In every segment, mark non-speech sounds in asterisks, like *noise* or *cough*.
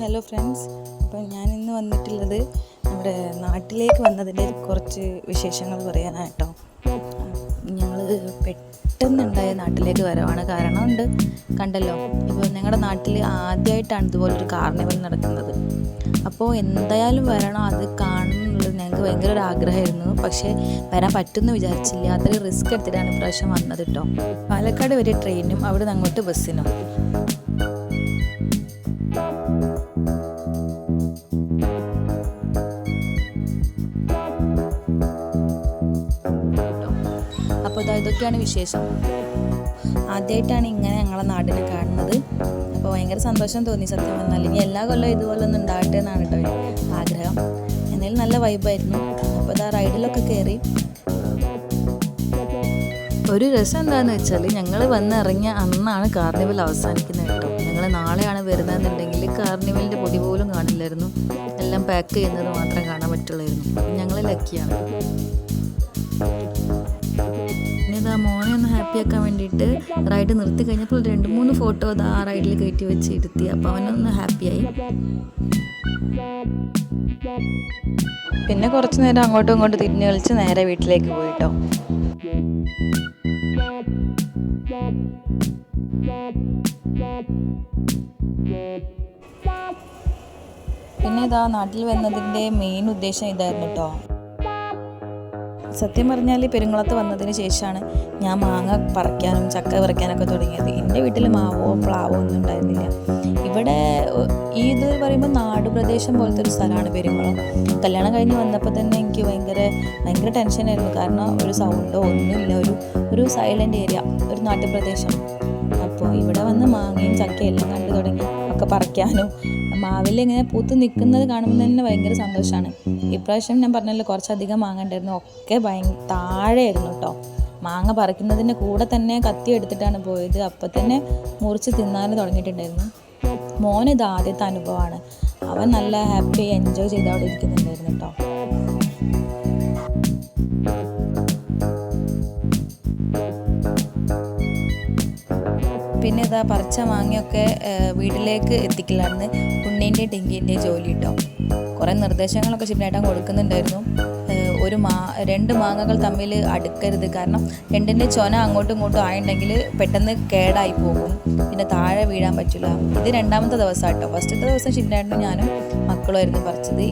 Hello friends അപ്പം ഞാൻ ഇന്ന് വന്നിട്ടുള്ളത് നമ്മുടെ നാട്ടിലേക്ക് വന്നതിന്റെ കുറച്ച് വിശേഷങ്ങൾ പറയാനായിട്ടോ. ഞങ്ങൾ പെട്ടെന്നുണ്ടായ നാട്ടിലേക്ക് വരവാണ്. കാരണം ഉണ്ട് കണ്ടല്ലോ. ഇപ്പോൾ ഞങ്ങളുടെ നാട്ടിൽ ആദ്യമായിട്ടാണ് ഇതുപോലൊരു കാർണിവൽ നടക്കുന്നത്. അപ്പോൾ എന്തായാലും വരണം അത് കാണണം എന്നുള്ളത് ഞങ്ങൾക്ക് ഭയങ്കര ഒരു ആഗ്രഹമായിരുന്നു. പക്ഷേ വരാൻ പറ്റുമെന്ന് വിചാരിച്ചില്ല. അത്രയും റിസ്ക് എടുത്തിട്ടാണ് ഇപ്രാവശ്യം വന്നത് കേട്ടോ പാലക്കാട് വരെ ട്രെയിനും അവിടെ നിന്ന് അങ്ങോട്ട് ബസ്സിനും ഇതൊക്കെയാണ് വിശേഷം. ആദ്യമായിട്ടാണ് ഇങ്ങനെ ഞങ്ങളെ നാടിനെ കാണുന്നത്. അപ്പോൾ ഭയങ്കര സന്തോഷം തോന്നി സത്യം പറഞ്ഞാൽ ഇനി എല്ലാ കൊല്ലവും ഇതുപോലെ ഒന്നും ഉണ്ടാകട്ടെ എന്നാണ് കേട്ടോ ആഗ്രഹം. എന്നാലും നല്ല വൈബായിരുന്നു അപ്പോൾ ഇതാ റൈഡിലൊക്കെ കയറി ഒരു രസം എന്താണെന്ന് വെച്ചാൽ ഞങ്ങൾ വന്നിറങ്ങിയ അന്നാണ് കാർണിവൽ അവസാനിക്കുന്നത് കേട്ടോ. ഞങ്ങൾ നാളെയാണ് വരുന്നതെന്നുണ്ടെങ്കിൽ കാർണിവലിന്റെ പൊടി പോലും കാണില്ലായിരുന്നു. എല്ലാം പാക്ക് ചെയ്യുന്നത് മാത്രം കാണാൻ പറ്റുള്ളായിരുന്നു. ഞങ്ങൾ ലക്കിയാണ് മോനെ ഒന്ന് ഹാപ്പി ആക്കാൻ വേണ്ടിയിട്ട് റൈഡ് നിർത്തി കഴിഞ്ഞപ്പോൾ രണ്ട് മൂന്ന് ഫോട്ടോ അത് ആ റൈഡിൽ കയറ്റി വെച്ച് ഇരുത്തി. അപ്പോൾ അവനൊന്ന് ഹാപ്പിയായി. പിന്നെ കുറച്ച് നേരം അങ്ങോട്ടും ഇങ്ങോട്ടും തിരിഞ്ഞ് കളിച്ച് നേരെ വീട്ടിലേക്ക് പോയിട്ടോ. പിന്നെ ഇതാ നാട്ടിൽ വന്നതിന്റെ മെയിൻ ഉദ്ദേശം ഇതായിരുന്നു കേട്ടോ സത്യം പറഞ്ഞാൽ പെരുങ്കുളത്ത് വന്നതിന് ശേഷമാണ് ഞാൻ മാങ്ങ പറിക്കാനും ചക്ക പറിക്കാനൊക്കെ തുടങ്ങിയത്. എന്റെ വീട്ടിൽ മാവോ പ്ലാവോ ഒന്നും ഉണ്ടായിരുന്നില്ല. ഇവിടെ ഈ ഇത് പറയുമ്പോൾ നാട് പ്രദേശം പോലത്തെ ഒരു സ്ഥലമാണ് പെരുങ്കുളം. കല്യാണം കഴിഞ്ഞ് വന്നപ്പോൾ തന്നെ എനിക്ക് ഭയങ്കര ഭയങ്കര ടെൻഷനായിരുന്നു കാരണം ഒരു സൗണ്ടോ ഒന്നുമില്ല. ഒരു ഒരു സൈലന്റ് ഏരിയ ഒരു നാട്ടുപ്രദേശം. അപ്പോൾ ഇവിടെ വന്ന് മാങ്ങയും ചക്കയും എല്ലാം കണ്ടു തുടങ്ങി. ഒക്കെ പറിക്കാനും മാവിൽ ഇങ്ങനെ പൂത്ത് നിൽക്കുന്നത് കാണുമ്പോൾ തന്നെ ഭയങ്കര സന്തോഷമാണ് ഇപ്രാവശ്യം ഞാൻ പറഞ്ഞല്ലോ കുറച്ചധികം മാങ്ങ ഉണ്ടായിരുന്നു. ഒക്കെ ഭയ താഴെയായിരുന്നു കേട്ടോ മാങ്ങ പറിക്കുന്നതിന്റെ കൂടെ തന്നെ കത്തി എടുത്തിട്ടാണ് പോയത്. അപ്പം തന്നെ മുറിച്ച് തിന്നാൻ തുടങ്ങിയിട്ടുണ്ടായിരുന്നു. മോനിത് ആദ്യത്തെ അനുഭവമാണ്. അവൻ നല്ല ഹാപ്പി എൻജോയ് ചെയ്ത് അവിടെ ഇരിക്കുന്നുണ്ടായിരുന്നു പിന്നെ ഇതാ പറിച്ച മാങ്ങയൊക്കെ വീട്ടിലേക്ക് എത്തിക്കില്ലായിരുന്നു ഉണ്ണീന്റെയും ടിങ്കീന്റെയും ജോലി കേട്ടോ കുറേ നിർദ്ദേശങ്ങളൊക്കെ ശിവനേട്ടൻ കൊടുക്കുന്നുണ്ടായിരുന്നു. ഒരു മാ രണ്ട് മാങ്ങകൾ തമ്മിൽ അടുക്കരുത്. കാരണം രണ്ടിന്റെ ചൊന അങ്ങോട്ടും ഇങ്ങോട്ടും ആയിട്ടുണ്ടെങ്കിൽ പെട്ടെന്ന് കേടായി പോകും. പിന്നെ താഴെ വീഴാൻ പറ്റില്ല. ഇത് രണ്ടാമത്തെ ദിവസം കേട്ടോ ഫസ്റ്റത്തെ ദിവസം ശിവനേട്ടനും ഞാനും മക്കളുമായിരുന്നു പറിച്ചത്.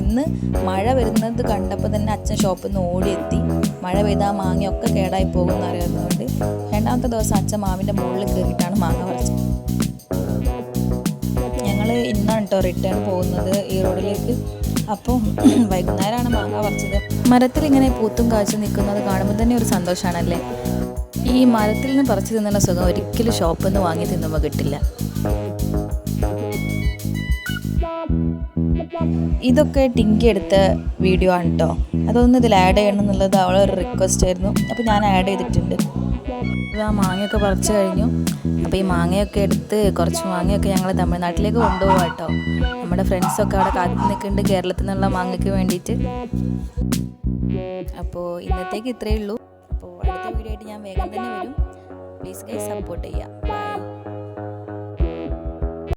ഇന്ന് മഴ വരുന്നത് കണ്ടപ്പോൾ തന്നെ അച്ഛൻ ഷോപ്പിൽ നിന്ന് ഓടിയെത്തി. മഴ പെയ്താൽ മാങ്ങയൊക്കെ കേടായി പോകുമെന്ന് അറിയാവുന്നതുകൊണ്ട് രണ്ടാമത്തെ ദിവസം അച്ഛൻ മാവിന്റെ മുകളിൽ കയറിയിട്ടാണ് മാങ്ങ പറിച്ചത്. ഞങ്ങൾ ഇന്നാണ് കേട്ടോ റിട്ടേൺ പോകുന്നത് ഈ റോഡിലേക്ക്. അപ്പോൾ *clears throat* വൈകുന്നേരമാണ് മാങ്ങ പറിച്ചത്. മരത്തിൽ ഇങ്ങനെ പൂത്തും കാഴ്ച നിൽക്കുന്നത് കാണുമ്പോൾ തന്നെ ഒരു സന്തോഷമാണല്ലേ ഈ മരത്തിൽ നിന്ന് പറിച്ചു തിന്നുള്ള സുഖം ഒരിക്കലും ഷോപ്പിൽ നിന്ന് വാങ്ങി തിന്നുമ്പോൾ കിട്ടില്ല. ഇതൊക്കെ ടിങ്കി എടുത്ത വീഡിയോ ആണ് കേട്ടോ അതൊന്നും ഇതിൽ ആഡ് ചെയ്യണം എന്നുള്ളത് അവളൊരു റിക്വസ്റ്റ് ആയിരുന്നു. അപ്പോൾ ഞാൻ ആഡ് ചെയ്തിട്ടുണ്ട്. ആ മാങ്ങയൊക്കെ പറിച്ചു കഴിഞ്ഞു. അപ്പോൾ ഈ മാങ്ങയൊക്കെ എടുത്ത് കുറച്ച് മാങ്ങയൊക്കെ ഞങ്ങൾ തമിഴ്നാട്ടിലേക്ക് കൊണ്ടുപോകാം കേട്ടോ നമ്മുടെ ഫ്രണ്ട്സൊക്കെ അവിടെ കാത്തു നിൽക്കുന്നുണ്ട് കേരളത്തിൽ നിന്നുള്ള മാങ്ങയ്ക്ക് വേണ്ടിയിട്ട്. അപ്പോൾ ഇന്നത്തേക്ക് ഇത്രയേ ഉള്ളൂ. അപ്പോൾ അടുത്ത വീഡിയോ ആയിട്ട് ഞാൻ വേഗം തന്നെ വരും. പ്ലീസ് ഗൈസ് സപ്പോർട്ട് ചെയ്യാം ബൈ